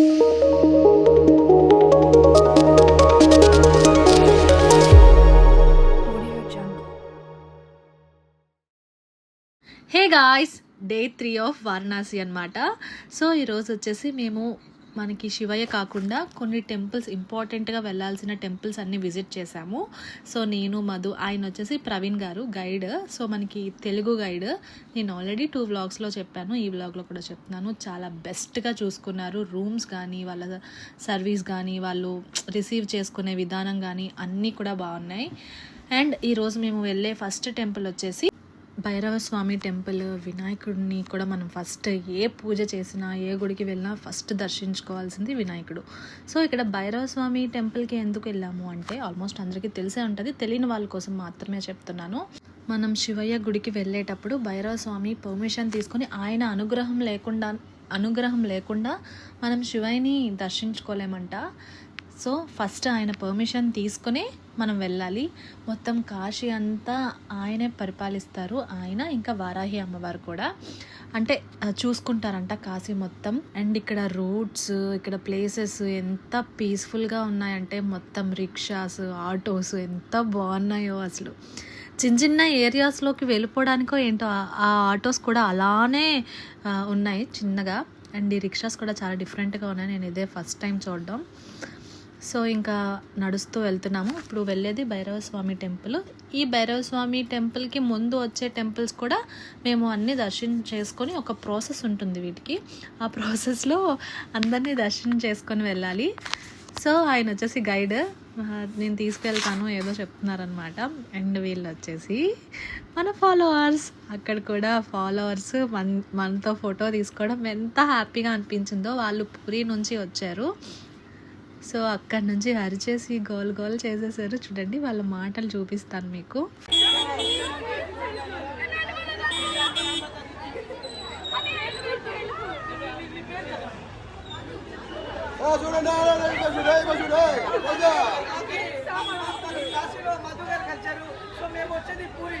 Hey guys day three of Varanasi అనమాట so ఈరోజు వచ్చేసి మేము మనకి శివయ్య కాకుండా కొన్ని టెంపుల్స్ ఇంపార్టెంట్గా వెళ్ళాల్సిన టెంపుల్స్ అన్ని విజిట్ చేశాము. సో నేను మధు ఆయన వచ్చేసి ప్రవీణ్ గారు గైడ్ సో మనకి తెలుగు గైడ్ నేను ఆల్రెడీ టూ వ్లాగ్స్లో చెప్పాను. ఈ వ్లాగ్లో కూడా చెప్తున్నాను. చాలా బెస్ట్గా చూసుకున్నారు. రూమ్స్ కానీ వాళ్ళ సర్వీస్ కానీ వాళ్ళు రిసీవ్ చేసుకునే విధానం కానీ అన్నీ కూడా బాగున్నాయి. అండ్ ఈరోజు మేము వెళ్ళే ఫస్ట్ టెంపుల్ వచ్చేసి భైరవ స్వామి టెంపుల్ వినాయకుడిని కూడా మనం ఫస్ట్ ఏ పూజ చేసినా ఏ గుడికి వెళ్ళినా ఫస్ట్ దర్శించుకోవాల్సింది వినాయకుడు. సో ఇక్కడ భైరవ స్వామి టెంపుల్కి ఎందుకు వెళ్ళాము అంటే ఆల్మోస్ట్ అందరికీ తెలిసే ఉంటుంది. తెలియని వాళ్ళ కోసం మాత్రమే చెప్తున్నాను. మనం శివయ్య గుడికి వెళ్ళేటప్పుడు భైరవ స్వామి పర్మిషన్ తీసుకొని ఆయన అనుగ్రహం లేకుండా అనుగ్రహం లేకుండా మనం శివయ్యని దర్శించుకోలేమంట. సో ఫస్ట్ ఆయన పర్మిషన్ తీసుకుని మనం వెళ్ళాలి. మొత్తం కాశీ అంతా ఆయనే పరిపాలిస్తారు. ఆయన ఇంకా వారాహి అమ్మవారు కూడా. అంటే చూసుకుంటారంట కాశీ మొత్తం. అండ్ ఇక్కడ రోడ్స్ ఇక్కడ ప్లేసెస్ ఎంత పీస్ఫుల్గా ఉన్నాయంటే మొత్తం రిక్షాస్ ఆటోస్ ఎంత బాగున్నాయో అసలు. చిన్న చిన్న ఏరియాస్లోకి వెళ్ళిపోవడానికో ఏంటో ఆ- ఆటోస్ కూడా అలానే ఉన్నాయి చిన్నగా. అండ్ ఈ రిక్షాస్ కూడా చాలా డిఫరెంట్గా ఉన్నాయి. నేను ఇదే ఫస్ట్ టైం చూడడం. సో ఇంకా నడుస్తూ వెళ్తున్నాము. ఇప్పుడు వెళ్ళేది భైరవ స్వామి టెంపుల్. ఈ భైరవ స్వామి టెంపుల్కి ముందు వచ్చే టెంపుల్స్ కూడా మేము అన్ని దర్శనం చేసుకొని ఒక ప్రాసెస్ ఉంటుంది వీటికి. ఆ ప్రాసెస్లో అందరినీ దర్శనం చేసుకొని వెళ్ళాలి. సో ఆయన వచ్చేసి గైడ్. నేను తీసుకెళ్తాను ఏదో చెప్తున్నారనమాట అండ్ వీళ్ళు వచ్చేసి మన ఫాలోవర్స్. అక్కడ కూడా ఫాలోవర్స్ మన మనతో ఫోటో తీసుకోవడం ఎంత హ్యాపీగా అనిపించిందో వాళ్ళు పూరి నుంచి వచ్చారు. సో అక్కడి నుంచి అరిచేసి గోల్ గోల్ చేసేసారు చూడండి వాళ్ళ మాటలు చూపిస్తాను మీకు సో మేము వచ్చేది పూరి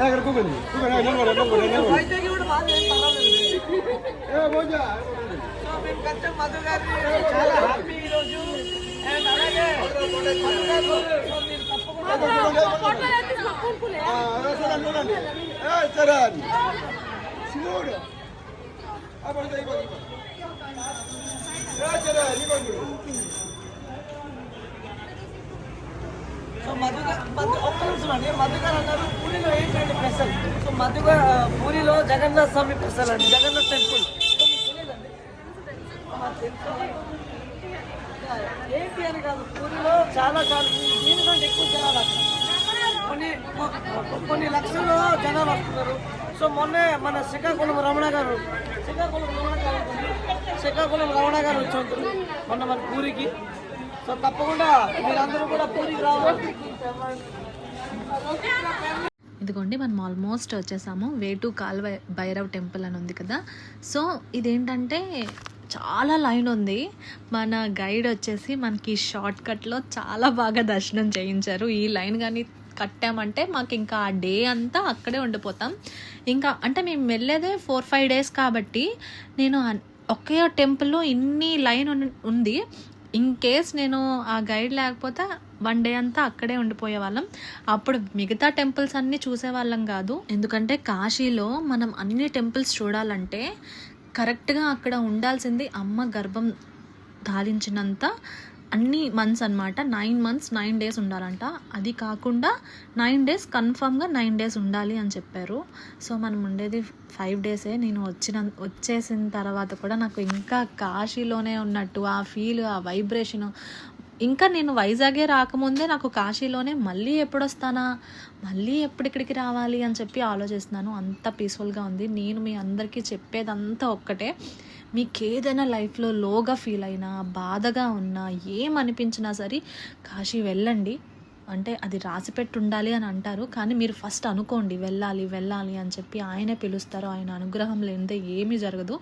ఇక్కడ కూకండి కూకండి నిలబడి నిలబడి నిలబడి వైజాగ్ కూడా బాగా ఏం పర్వాలేదు ఏ భోజా సో మేము కలిసాం మధు గారిని చాలా హ్యాపీ ఈరోజు అండ్ అలాగే మధు గారు సో మీరు తప్పకుండా చూడండి చూడండి ఏ చరణ్ శివుడు అప్పుడు ఇవ్వండి ఏ చరణ్ ఇవ్వండి సో మధు మధు ఒక్క నిమిషం అండి. మధుగారు అన్నారు పూరిలో ఏంటంటే స్పెషల్ సో మధు పూరిలో జగన్నాథ్ స్వామి స్పెషల్ అండి. జగన్నాథ్ టెంపుల్. సో ఏంటి అని కాదు పూరిలో చాలా చాలా దీనికంటే ఎక్కువ జనాలు కొన్ని కొన్ని లక్షల్లో జనాలు వస్తున్నారు. సో మొన్నే మన శ్రీకాకుళం రమణ గారు శ్రీకాకుళం రమణ గారు శ్రీకాకుళం రమణ గారు వచ్చి మొన్న మన పూరికి. సో తప్పకుండా మీరందరూ కూడా పూరికి రావాలి. ఇదిగోండి మనం ఆల్మోస్ట్ వచ్చేసాము. వేటు కాల్వ భైరవ్ టెంపుల్ అని ఉంది కదా. సో ఇదేంటంటే చాలా లైన్ ఉంది. మన గైడ్ వచ్చేసి మనకి షార్ట్ కట్లో చాలా బాగా దర్శనం చేయించారు. ఈ లైన్ కానీ కట్టామంటే మాకు ఇంకా ఆ డే అంతా అక్కడే ఉండిపోతాం. ఇంకా అంటే మేము వెళ్ళేదే ఫోర్ ఫైవ్ డేస్ కాబట్టి నేను ఒకే టెంపుల్లో ఇన్ని లైన్ ఉన్- ఉంది. ఇన్ కేస్ నేను ఆ గైడ్ లేకపోతే వన్ డే అంతా అక్కడే ఉండిపోయే వాళ్ళం. అప్పుడు మిగతా టెంపుల్స్ అన్నీ చూసేవాళ్ళం కాదు. ఎందుకంటే కాశీలో మనం అన్ని టెంపుల్స్ చూడాలంటే కరెక్ట్గా అక్కడ ఉండాల్సింది అమ్మ గర్భం ధారించినంత అన్ని మంత్స్ అనమాట నైన్ మంత్స్ నైన్ డేస్ ఉండాలంట. అది కాకుండా నైన్ డేస్ కన్ఫామ్గా నైన్ డేస్ ఉండాలి అని చెప్పారు. సో మనం ఉండేది ఫైవ్ డేసే నేను వచ్చిన వచ్చేసిన తర్వాత కూడా నాకు ఇంకా కాశీలోనే ఉన్నట్టు ఆ ఫీల్ ఆ వైబ్రేషన్ ఇంకా నేను వైజాగే రాకముందే నాకు కాశీలోనే మళ్ళీ ఎప్పుడు వస్తానా మళ్ళీ ఎప్పుడు ఇక్కడికి రావాలి అని చెప్పి ఆలోచిస్తున్నాను. అంత పీస్ఫుల్గా ఉంది. నేను మీ అందరికీ చెప్పేదంతా ఒక్కటే. మీకు ఏదైనా లైఫ్లో లోగా ఫీల్ అయినా బాధగా ఉన్నా ఏమనిపించినా సరే కాశీ వెళ్ళండి. అంటే అది రాసిపెట్టి ఉండాలి అని అంటారు. కానీ మీరు ఫస్ట్ అనుకోండి వెళ్ళాలి వెళ్ళాలి అని చెప్పి ఆయనే పిలుస్తారు. ఆయన అనుగ్రహం లేనిదే ఏమీ జరగదు.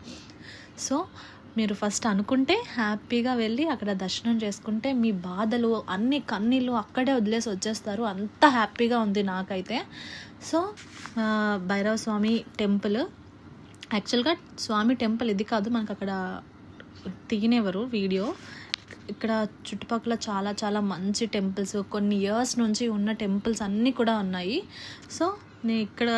సో మీరు ఫస్ట్ అనుకుంటే హ్యాపీగా వెళ్ళి అక్కడ దర్శనం చేసుకుంటే మీ బాధలు అన్ని కన్నీళ్ళు అక్కడే వదిలేసి వచ్చేస్తారు. అంత హ్యాపీగా ఉంది నాకైతే. So Bhairava Swami temple. యాక్చువల్గా స్వామి టెంపుల్ ఇది కాదు మనకు అక్కడ తీయనివ్వరు వీడియో. ఇక్కడ చుట్టుపక్కల చాలా చాలా మంచి టెంపుల్స్ కొన్ని ఇయర్స్ నుంచి ఉన్న టెంపుల్స్ అన్నీ కూడా ఉన్నాయి. సో నేను ఇక్కడ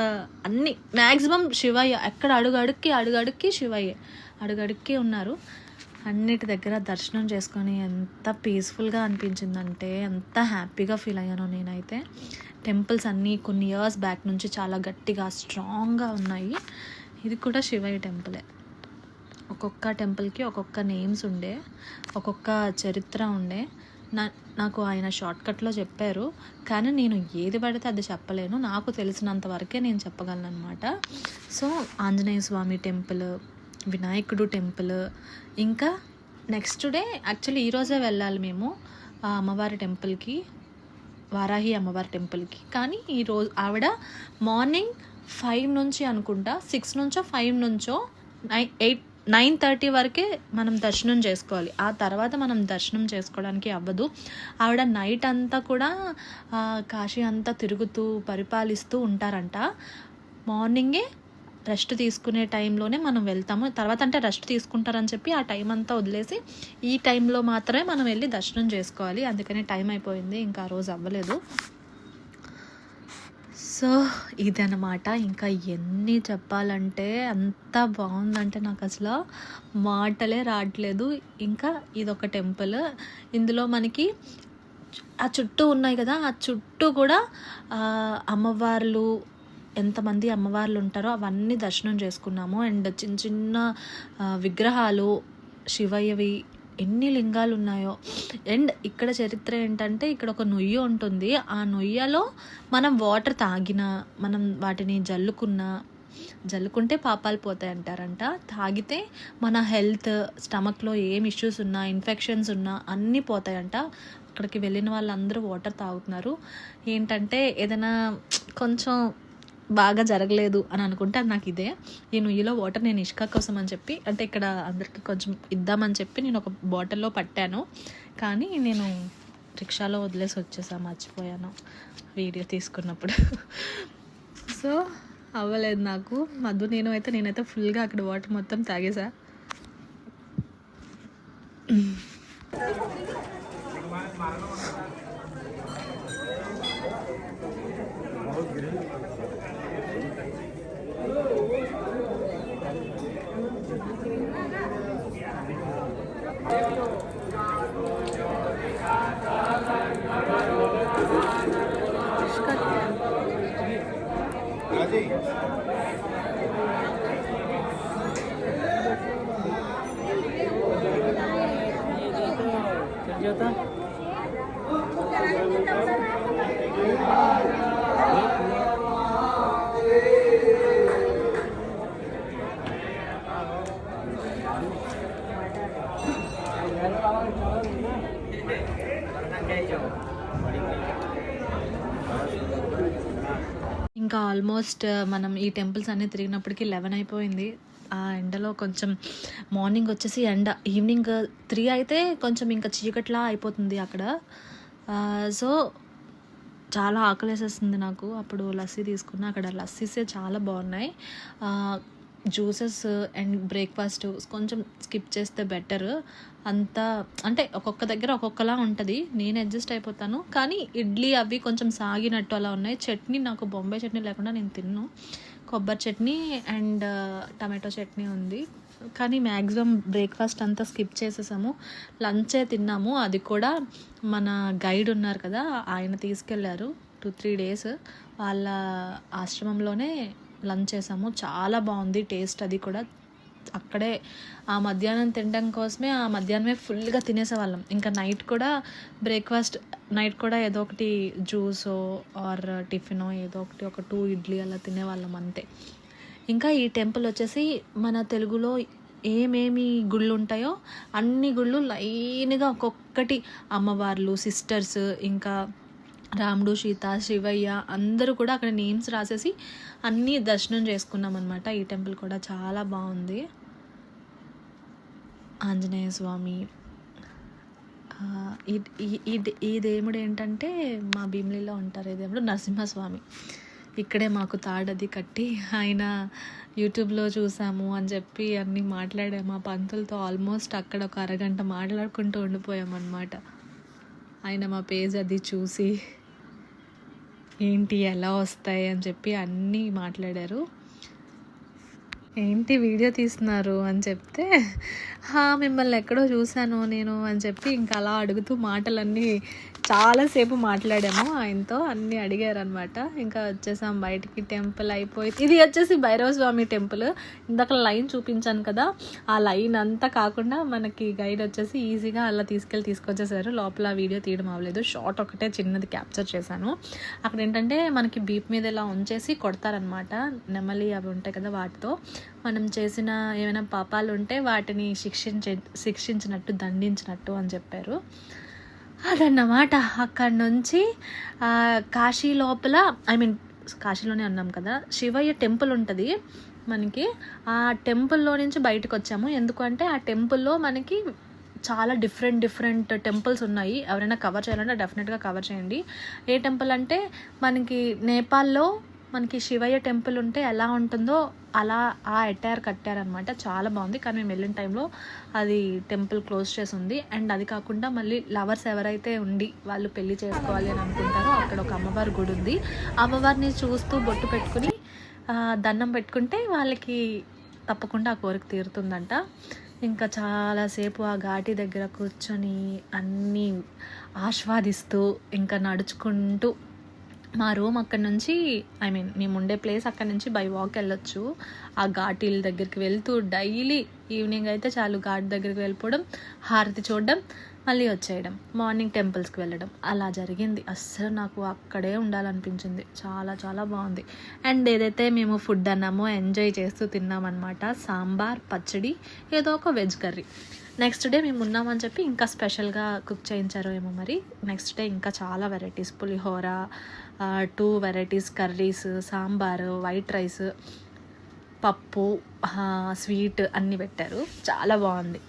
అన్ని మ్యాక్సిమం శివయ్య ఎక్కడ అడుగు అడుక్కి అడుగు అడుక్కి శివయ్య. అడుగడుక్కి ఉన్నారు. అన్నిటి దగ్గర దర్శనం చేసుకొని ఎంత పీస్ఫుల్గా అనిపించిందంటే ఎంత హ్యాపీగా ఫీల్ అయ్యానో నేనైతే. టెంపుల్స్ అన్నీ కొన్ని ఇయర్స్ బ్యాక్ నుంచి చాలా గట్టిగా స్ట్రాంగ్గా ఉన్నాయి. ఇది కూడా శివయ్య టెంపులే ఒక్కొక్క టెంపుల్కి ఒక్కొక్క నేమ్స్ ఉండే ఒక్కొక్క చరిత్ర ఉండే. నా నాకు ఆయన షార్ట్కట్లో చెప్పారు. కానీ నేను ఏది పడితే అది చెప్పలేను. నాకు తెలిసినంత వరకే నేను చెప్పగలను అనమాట సో ఆంజనేయ స్వామి టెంపుల్ వినాయకుడు టెంపుల్. ఇంకా నెక్స్ట్ డే యాక్చువల్లీ ఈరోజే వెళ్ళాలి మేము ఆ అమ్మవారి టెంపుల్కి వారాహి అమ్మవారి టెంపుల్కి. కానీ ఈరోజు ఆవిడ మార్నింగ్ ఫైవ్ నుంచి అనుకుంటా సిక్స్ నుంచో ఫైవ్ నుంచో నైన్ ఎయిట్ నైన్ థర్టీ వరకే మనం దర్శనం చేసుకోవాలి. ఆ తర్వాత మనం దర్శనం చేసుకోవడానికి అవ్వదు. ఆవిడ నైట్ అంతా కూడా కాశీ అంతా తిరుగుతూ పరిపాలిస్తూ ఉంటారంట. మార్నింగే రెస్ట్ తీసుకునే టైంలోనే మనం వెళ్తాము. తర్వాత అంటే రెస్ట్ తీసుకుంటారని చెప్పి ఆ టైం అంతా వదిలేసి ఈ టైంలో మాత్రమే మనం వెళ్ళి దర్శనం చేసుకోవాలి. అందుకనే టైం అయిపోయింది. ఇంకా ఆ రోజు అవ్వలేదు. సో ఇదనమాట ఇంకా ఎన్ని చెప్పాలంటే అంత బాగుందంటే నాకు అసలు మాటలే రావట్లేదు. ఇంకా ఇదొక టెంపుల్. ఇందులో మనకి ఆ చుట్టూ ఉన్నాయి కదా ఆ చుట్టూ కూడా అమ్మవార్లు ఎంతమంది అమ్మవార్లు ఉంటారో అవన్నీ దర్శనం చేసుకున్నాము. అండ్ చిన్న చిన్న విగ్రహాలు శివయ్యవి ఎన్ని లింగాలు ఉన్నాయో అండ్ ఇక్కడ చరిత్ర ఏంటంటే ఇక్కడ ఒక నొయ్యి ఉంటుంది. ఆ నొయ్యలో మనం వాటర్ తాగినా మనం వాటిని జల్లుకున్నా జల్లుకుంటే పాపాలు పోతాయి అంటారంట తాగితే మన హెల్త్ స్టమక్లో ఏం ఇష్యూస్ ఉన్నా ఇన్ఫెక్షన్స్ ఉన్నా అన్నీ పోతాయంట. అక్కడికి వెళ్ళిన వాళ్ళందరూ వాటర్ తాగుతున్నారు. ఏంటంటే ఏదైనా కొంచెం బాగా జరగలేదు అని అనుకుంటే అది నాకు ఇదే. ఈ నుయ్యిలో వాటర్ నేను ఇష్క కోసం అని చెప్పి అంటే ఇక్కడ అందరికి కొంచెం ఇద్దామని చెప్పి నేను ఒక బాటిల్లో పట్టాను. కానీ నేను రిక్షాలో వదిలేసి వచ్చేసా మర్చిపోయాను వీడియో తీసుకున్నప్పుడు. సో అవ్వలేదు నాకు. మధు నేను అయితే నేనైతే ఫుల్గా అక్కడ వాటర్ మొత్తం తాగేసా. ఇంకా ఆల్మోస్ట్ uh, మనం ఈ టెంపుల్స్ అన్నీ తిరిగినప్పటికీ లెవెన్ అయిపోయింది. ఆ ఎండలో కొంచెం మార్నింగ్ వచ్చేసి ఎండ ఈవినింగ్ త్రీ అయితే కొంచెం ఇంకా చీకట్లా అయిపోతుంది అక్కడ. సో చాలా ఆకలేసేస్తుంది నాకు. అప్పుడు లస్సీ తీసుకున్నా. అక్కడ లస్సీసే చాలా బాగున్నాయి. జ్యూసెస్ అండ్ బ్రేక్ఫాస్ట్ కొంచెం స్కిప్ చేస్తే బెటర్. అంతా అంటే ఒక్కొక్క దగ్గర ఒక్కొక్కలా ఉంటుంది. నేను అడ్జస్ట్ అయిపోతాను. కానీ ఇడ్లీ అవి కొంచెం సాగినట్టు అలా ఉన్నాయి. చట్నీ నాకు బొంబాయి చట్నీ లేకుండా నేను తిన్ను. కొబ్బరి చట్నీ అండ్ టమాటో చట్నీ ఉంది. కానీ మ్యాక్సిమం బ్రేక్ఫాస్ట్ అంతా స్కిప్ చేసేసాము. లంచే తిన్నాము. అది కూడా మన గైడ్ ఉన్నారు కదా ఆయన తీసుకెళ్ళారు టూ త్రీ డేస్. వాళ్ళ ఆశ్రమంలోనే లంచ్ చేసాము. చాలా బాగుంది టేస్ట్ అది కూడా. అక్కడే ఆ మధ్యాహ్నం తినడం కోసమే ఆ మధ్యాహ్నమే ఫుల్గా తినేసేవాళ్ళం. ఇంకా నైట్ కూడా బ్రేక్ఫాస్ట్ నైట్ కూడా ఏదో ఒకటి జ్యూసో ఆర్ టిఫినో ఏదో ఒకటి ఒక టూ ఇడ్లీ అలా తినేవాళ్ళం అంతే. ఇంకా ఈ టెంపుల్ వచ్చేసి మన తెలుగులో ఏమేమి గుళ్ళు ఉంటాయో అన్ని గుళ్ళు లైన్గా ఒక్కొక్కటి అమ్మవార్లు సిస్టర్స్ ఇంకా రాముడు సీత శివయ్య అందరూ కూడా అక్కడ నేమ్స్ రాసేసి అన్నీ దర్శనం చేసుకున్నాం అనమాట ఈ టెంపుల్ కూడా చాలా బాగుంది. ఆంజనేయ స్వామి. ఈ- ఈ- ఈ ఈ దేవుడు ఏంటంటే మా భీమిలిలో ఉంటారు ఈ దేవుడు నరసింహస్వామి. ఇక్కడే మాకు తాడది కట్టి ఆయన యూట్యూబ్లో చూసాము అని చెప్పి అన్నీ మాట్లాడాము. ఆ పంతులతో ఆల్మోస్ట్ అక్కడ ఒక అరగంట మాట్లాడుకుంటూ ఉండిపోయాం అనమాట ఆయన మా పేజ్ అది చూసి ఏంటి ఎలా వస్తాయి? అని చెప్పి అన్నీ మాట్లాడారు. ఏంటి వీడియో తీస్తున్నారు అని చెప్తే "హా, మిమ్మల్ని ఎక్కడో చూశాను నేను అని చెప్పి ఇంకా అలా అడుగుతూ మాటలన్నీ చాలాసేపు మాట్లాడాము. ఆయనతో అన్నీ అడిగారు అనమాట ఇంకా వచ్చేసాం బయటికి టెంపుల్ అయిపోయి ఇది వచ్చేసి భైరవ స్వామి టెంపుల్. ఇందాక లైన్ చూపించాను కదా ఆ లైన్ అంతా కాకుండా మనకి గైడ్ వచ్చేసి ఈజీగా అలా తీసుకెళ్ళి తీసుకొచ్చేసారు. లోపల వీడియో తీయడం అవ్వలేదు. షార్ట్ ఒకటే చిన్నది క్యాప్చర్ చేశాను. అక్కడ ఏంటంటే మనకి బీప్ మీద ఇలా ఉంచేసి కొడతారనమాట నెమలి అవి ఉంటాయి కదా వాటితో. మనం చేసిన ఏమైనా పాపాలు ఉంటే వాటిని శిక్షించే శిక్షించినట్టు దండించినట్టు అని చెప్పారు. అదన్నమాట. అక్కడి నుంచి కాశీ లోపల ఐ మీన్ కాశీలోనే అన్నాం కదా శివయ్య టెంపుల్ ఉంటుంది మనకి. ఆ టెంపుల్లో నుంచి బయటకు వచ్చాము. ఎందుకంటే ఆ టెంపుల్లో మనకి చాలా డిఫరెంట్ డిఫరెంట్ టెంపుల్స్ ఉన్నాయి. ఎవరైనా కవర్ చేయాలంటే డెఫినెట్గా కవర్ చేయండి. ఏ టెంపుల్ అంటే మనకి నేపాల్లో మనకి శివయ్య టెంపుల్ ఉంటే ఎలా ఉంటుందో అలా ఆ అటైర్ కట్టారనమాట. చాలా బాగుంది. కానీ మేము వెళ్ళిన టైంలో అది టెంపుల్ క్లోజ్ చేసి ఉంది. అండ్ అది కాకుండా మళ్ళీ లవర్స్ ఎవరైతే ఉండి వాళ్ళు పెళ్ళి చేసుకోవాలి అని అనుకుంటారో అక్కడ ఒక అమ్మవారి గుడి ఉంది. అమ్మవారిని చూస్తూ బొట్టు పెట్టుకుని దండం పెట్టుకుంటే వాళ్ళకి తప్పకుండా ఆ కోరిక తీరుతుందంట. ఇంకా చాలాసేపు ఆ ఘాటి దగ్గర కూర్చొని అన్నీ ఆస్వాదిస్తూ ఇంకా నడుచుకుంటూ మా రూమ్ అక్కడ నుంచి ఐ మీన్ మేము ఉండే ప్లేస్ అక్కడ నుంచి బై వాక్ వెళ్ళొచ్చు. ఆ ఘాటీల దగ్గరికి వెళ్తూ డైలీ ఈవినింగ్ అయితే చాలు ఘాట్ దగ్గరికి వెళ్ళిపోవడం హారతి చూడడం మళ్ళీ వచ్చేయడం. మార్నింగ్ టెంపుల్స్కి వెళ్ళడం. అలా జరిగింది. అస్సలు నాకు అక్కడే ఉండాలనిపించింది. చాలా చాలా బాగుంది. అండ్ ఏదైతే మేము ఫుడ్ అన్నామో ఎంజాయ్ చేస్తూ తిన్నామన్నమాట సాంబార్ పచ్చడి ఏదో ఒక వెజ్ కర్రీ. నెక్స్ట్ డే మేము ఉన్నామని చెప్పి ఇంకా స్పెషల్గా కుక్ చేయించారో ఏమో మరి. నెక్స్ట్ డే ఇంకా చాలా వెరైటీస్. పులిహోర two varieties curries sambar white rice పప్పు స్వీట్ అన్నీ పెట్టారు. చాలా బాగుంది.